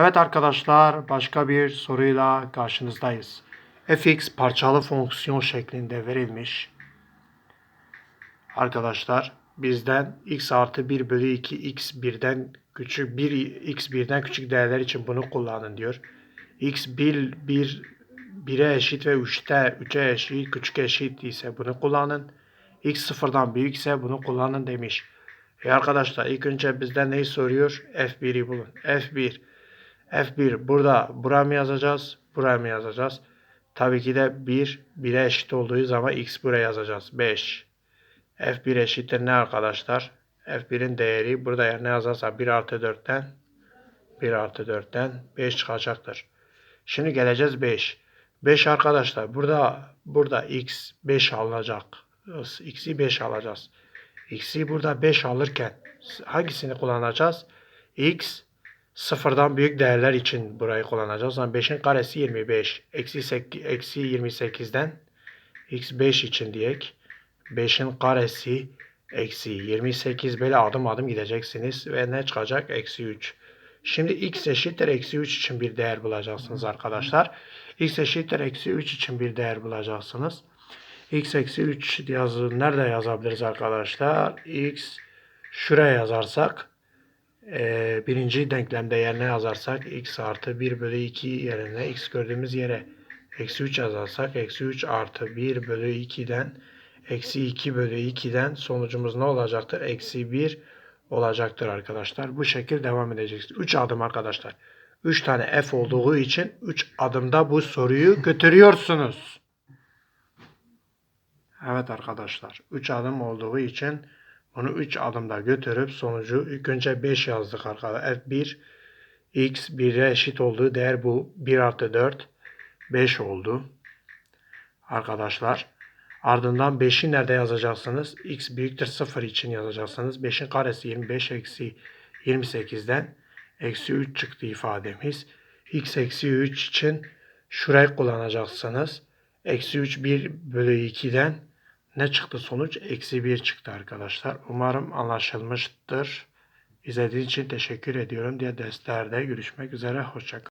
Evet arkadaşlar başka bir soruyla karşınızdayız. fx parçalı fonksiyon şeklinde verilmiş. Arkadaşlar bizden x artı 1 bölü 2 x birden küçük 1 x birden küçük değerler için bunu kullanın diyor. x 1 1 1'e eşit ve 3'te 3'e eşit küçük eşit ise bunu kullanın. x sıfırdan büyükse bunu kullanın demiş. E arkadaşlar ilk önce bizden neyi soruyor? f1'i bulun. f1 F1 burada buraya mı yazacağız? Buraya mı yazacağız? Tabii ki de 1 1'e eşit olduğu zaman x buraya yazacağız. 5. F1 eşittir ne arkadaşlar? F1'in değeri burada yerine yazarsa 1 artı 4'ten 1 artı 4'ten 5 çıkacaktır. Şimdi geleceğiz 5. 5 arkadaşlar burada burada x 5 alınacak. X'i 5 alacağız. X'i burada 5 alırken hangisini kullanacağız? X sıfırdan büyük değerler için burayı kullanacağız. Yani 5'in karesi 25. Eksi, sek- eksi 28'den x 5 için diyek. 5'in karesi eksi 28 böyle adım adım gideceksiniz. Ve ne çıkacak? Eksi 3. Şimdi x eşittir eksi 3 için bir değer bulacaksınız arkadaşlar. x eşittir eksi 3 için bir değer bulacaksınız. x eksi 3 yazı nerede yazabiliriz arkadaşlar? x şuraya yazarsak e, birinci denklemde yerine yazarsak x artı 1 bölü 2 yerine x gördüğümüz yere eksi 3 yazarsak eksi 3 artı 1 bölü 2'den eksi 2 bölü 2'den sonucumuz ne olacaktır? Eksi 1 olacaktır arkadaşlar. Bu şekilde devam edeceksiniz. 3 adım arkadaşlar. 3 tane f olduğu için 3 adımda bu soruyu götürüyorsunuz. Evet arkadaşlar. 3 adım olduğu için bunu 3 adımda götürüp sonucu ilk önce 5 yazdık arkadaşlar. F1 x 1'e eşit olduğu değer bu. 1 artı 4 5 oldu. Arkadaşlar ardından 5'i nerede yazacaksınız? x büyüktür 0 için yazacaksınız. 5'in karesi 25 eksi 28'den eksi 3 çıktı ifademiz. x eksi 3 için şurayı kullanacaksınız. Eksi 3 1 bölü 2'den ne çıktı sonuç? Eksi 1 çıktı arkadaşlar. Umarım anlaşılmıştır. İzlediğiniz için teşekkür ediyorum. Diğer derslerde görüşmek üzere. Hoşçakalın.